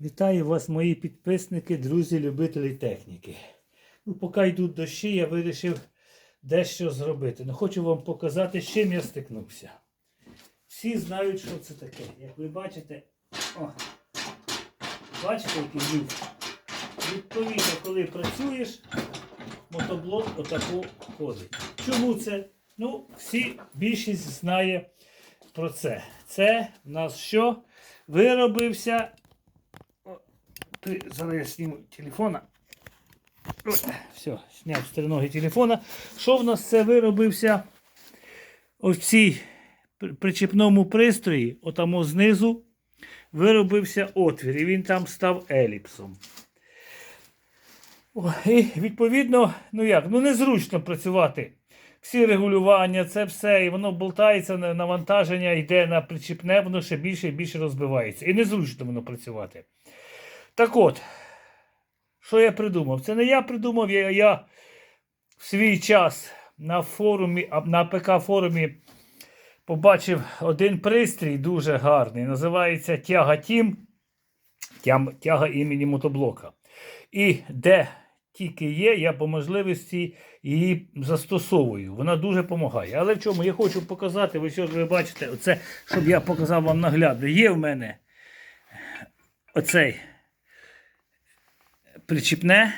Вітаю вас, мої підписники, друзі, любителі техніки. Ну, поки йдуть дощі, я вирішив дещо зробити. Ну, хочу вам показати, з чим я стикнувся. Всі знають, що це таке. Як ви бачите, о, бачите, який люк? Відповідно, коли працюєш, мотоблок отаку ходить. Чому це? Ну, всі, більшість знає про це. Це в нас що? Виробився Ти, зараз я телефона. Все, зняв стороноги телефона. Що в нас це виробився? Ось в цій при- причепному пристрої, отамо знизу, виробився отвір, і він там став еліпсом. І відповідно, ну як, ну незручно працювати. Всі регулювання, це все, і воно болтається, навантаження йде на причіпне, воно ще більше і більше розбивається. І незручно воно працювати. Так от, що я придумав? Це не я придумав, я, я в свій час на форумі, на ПК форумі побачив один пристрій дуже гарний. Називається Тяга Тім. Тяга імені мотоблока. І де тільки є, я по можливості її застосовую. Вона дуже допомагає. Але в чому я хочу показати, ви що ви бачите, оце, щоб я показав вам наглядно. Є в мене оцей причіпне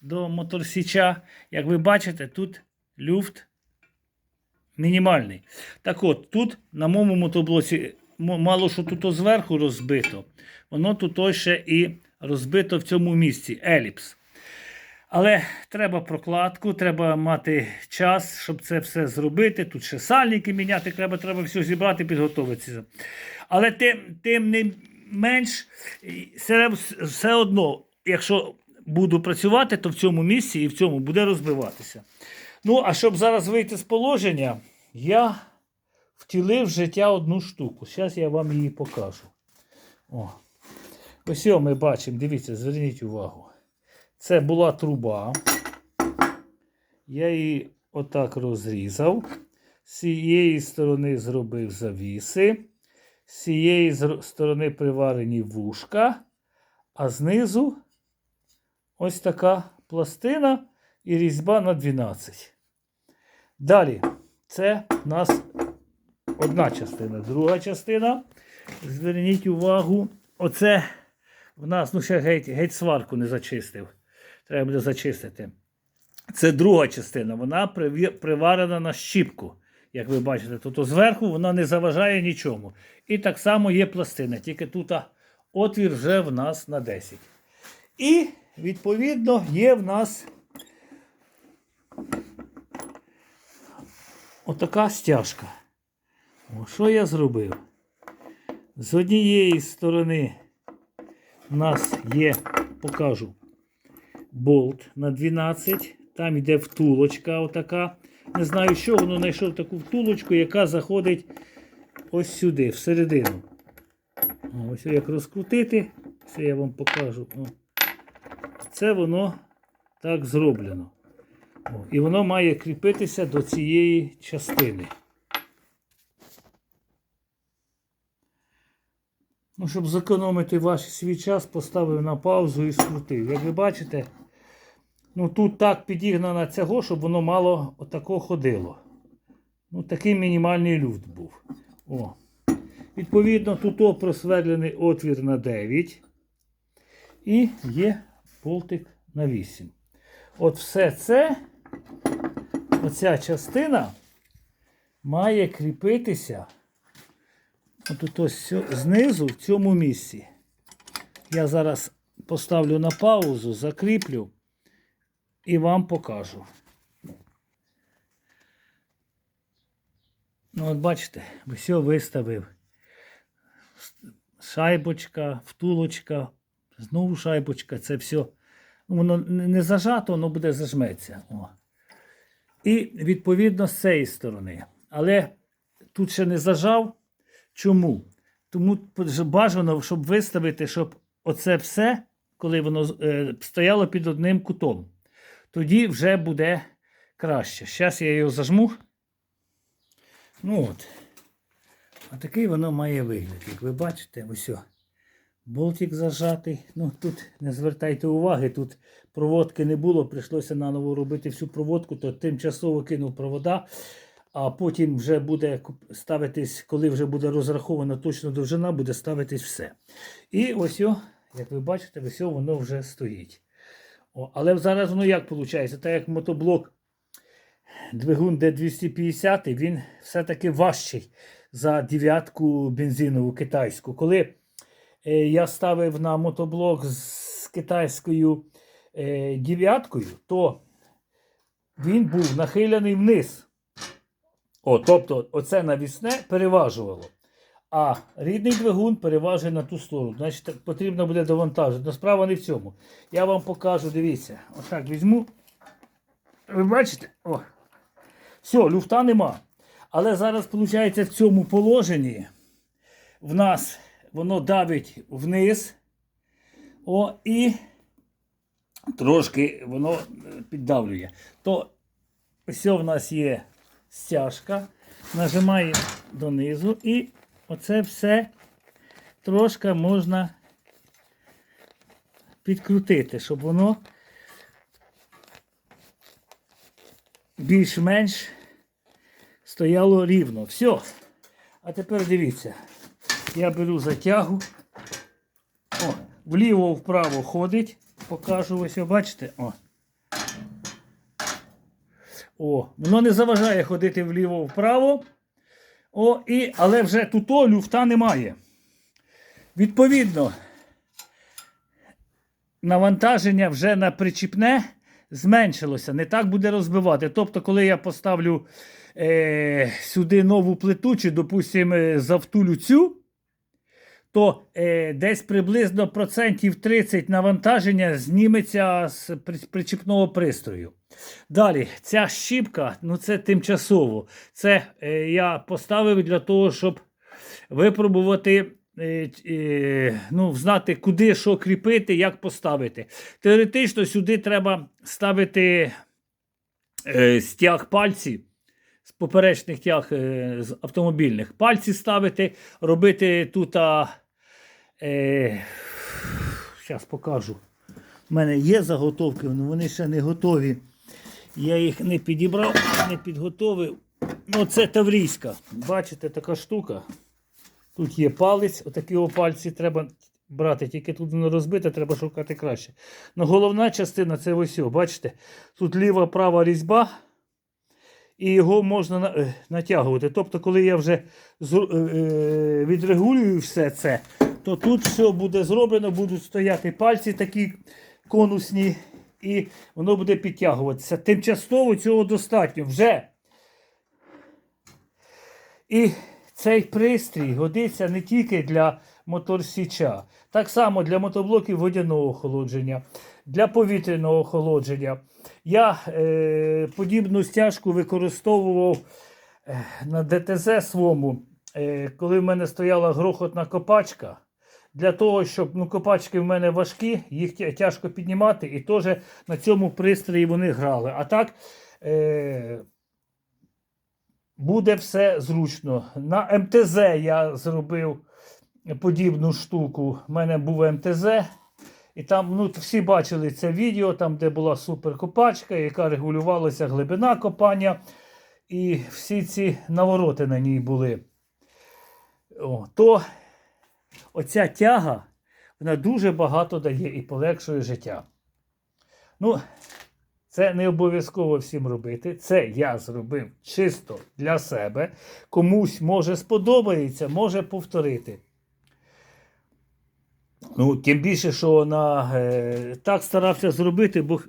до моторсіча. Як ви бачите, тут люфт мінімальний. Так от, тут на моєму мотоблоці мало що тут зверху розбито, воно тут ще і розбито в цьому місці еліпс. Але треба прокладку, треба мати час, щоб це все зробити. Тут ще сальники міняти, треба, треба все зібрати, підготуватися. Але тим, тим не менш, все, одно, якщо буду працювати, то в цьому місці і в цьому буде розбиватися. Ну, а щоб зараз вийти з положення, я втілив в життя одну штуку. Зараз я вам її покажу. О. Ось його ми бачимо, дивіться, зверніть увагу. Це була труба. Я її отак розрізав. З цієї сторони зробив завіси. З цієї сторони приварені вушка, а знизу ось така пластина і різьба на 12. Далі, це у нас одна частина. Друга частина. Зверніть увагу, оце в нас, ну ще геть, геть сварку не зачистив. Треба буде зачистити. Це друга частина. Вона приварена на щіпку. Як ви бачите, тут зверху вона не заважає нічому. І так само є пластина, тільки тут отвір вже в нас на 10. І, відповідно, є в нас отака стяжка. О, що я зробив? З однієї сторони у нас є, покажу, болт на 12. Там йде втулочка отака. Не знаю, що воно знайшов таку втулочку, яка заходить ось сюди, всередину. Ось як розкрутити, це я вам покажу. О. Це воно так зроблено. І воно має кріпитися до цієї частини. Ну, щоб зекономити ваш свій час, поставив на паузу і скрутив. Як ви бачите, ну тут так підігнана цього, щоб воно мало отако ходило. Ну, такий мінімальний люфт був. О. Відповідно, тут о просверлений отвір на 9. І є болтик на 8. От все це, оця частина має кріпитися. От ось знизу в цьому місці. Я зараз поставлю на паузу, закріплю і вам покажу. Ну, от бачите, все виставив. Шайбочка, втулочка, знову шайбочка, це все. Ну, воно не зажато, воно буде зажметься. О. І відповідно з цієї сторони. Але тут ще не зажав. Чому? Тому бажано, щоб виставити, щоб оце все, коли воно е, стояло під одним кутом. Тоді вже буде краще. Зараз я його зажму. Ну от. А такий воно має вигляд. Як ви бачите, ось. Болтик зажатий. Ну тут не звертайте уваги, тут проводки не було, прийшлося наново робити всю проводку, то тимчасово кинув провода, а потім вже буде ставитись, коли вже буде розрахована точно довжина, буде ставитись все. І ось, як ви бачите, ось воно вже стоїть. О, але зараз воно як виходить? Так як мотоблок двигун D250, він все-таки важчий за дев'ятку бензинову китайську. Коли я ставив на мотоблок з китайською е, дев'яткою, то він був нахилений вниз. О, тобто, оце навісне переважувало. А рідний двигун переважує на ту сторону. Значить, потрібно буде довантажити. Но справа не в цьому. Я вам покажу, дивіться. Отак візьму. Ви бачите? О. Все, люфта нема. Але зараз, виходить, в цьому положенні в нас воно давить вниз. О, і трошки воно е, піддавлює. То все в нас є стяжка. Нажимаємо донизу і оце все трошки можна підкрутити, щоб воно більш-менш стояло рівно. Все. А тепер дивіться. Я беру затягу. О, вліво-вправо ходить. Покажу ось, бачите? О. О, воно не заважає ходити вліво-вправо. О, і, але вже тут люфта немає. Відповідно, навантаження вже на причіпне зменшилося. Не так буде розбивати. Тобто, коли я поставлю е, сюди нову плиту, чи, допустимо, е, завтулю цю, то е, десь приблизно процентів 30 навантаження зніметься з причіпного пристрою. Далі, ця щіпка, ну це тимчасово. Це е, я поставив для того, щоб випробувати, е, е, ну, знати, куди що кріпити, як поставити. Теоретично сюди треба ставити е, стяг пальці. З поперечних тяг з автомобільних. Пальці ставити, робити тут. А, е, зараз покажу. У мене є заготовки, але вони ще не готові. Я їх не підібрав, не підготовив. Ну, це таврійська. Бачите, така штука. Тут є палець, отакі пальці треба брати, тільки тут воно розбите, треба шукати краще. Ну, головна частина це ось, бачите, тут ліва права різьба, і його можна е, натягувати. Тобто, коли я вже е, е, відрегулюю все це, то тут все буде зроблено, будуть стояти пальці такі конусні, і воно буде підтягуватися. Тимчасово цього достатньо вже. І цей пристрій годиться не тільки для моторсіча, так само для мотоблоків водяного охолодження, для повітряного охолодження. Я е, подібну стяжку використовував е, на ДТЗ своєму, е, коли в мене стояла грохотна копачка. Для того, щоб ну, копачки в мене важкі, їх тяжко піднімати, і теж на цьому пристрої вони грали. А так е, буде все зручно. На МТЗ я зробив подібну штуку. У мене був МТЗ. І там ну, всі бачили це відео, там, де була суперкопачка, яка регулювалася глибина копання. І всі ці навороти на ній були. О, то оця тяга, вона дуже багато дає і полегшує життя. Ну, це не обов'язково всім робити. Це я зробив чисто для себе. Комусь може сподобається, може повторити. Ну, тим більше, що на, е, так старався зробити, бо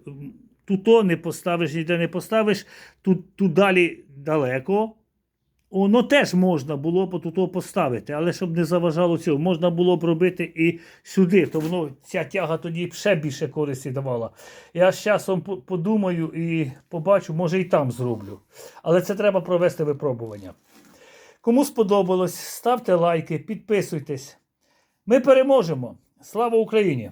тут не поставиш, ніде не поставиш, тут, тут далі далеко. Воно теж можна було б тут поставити, але щоб не заважало цього, можна було б робити і сюди, то воно ця тяга тоді ще більше користі давала. Я з часом подумаю і побачу, може і там зроблю. Але це треба провести випробування. Кому сподобалось, ставте лайки, підписуйтесь. Ми переможемо. Слава Україні!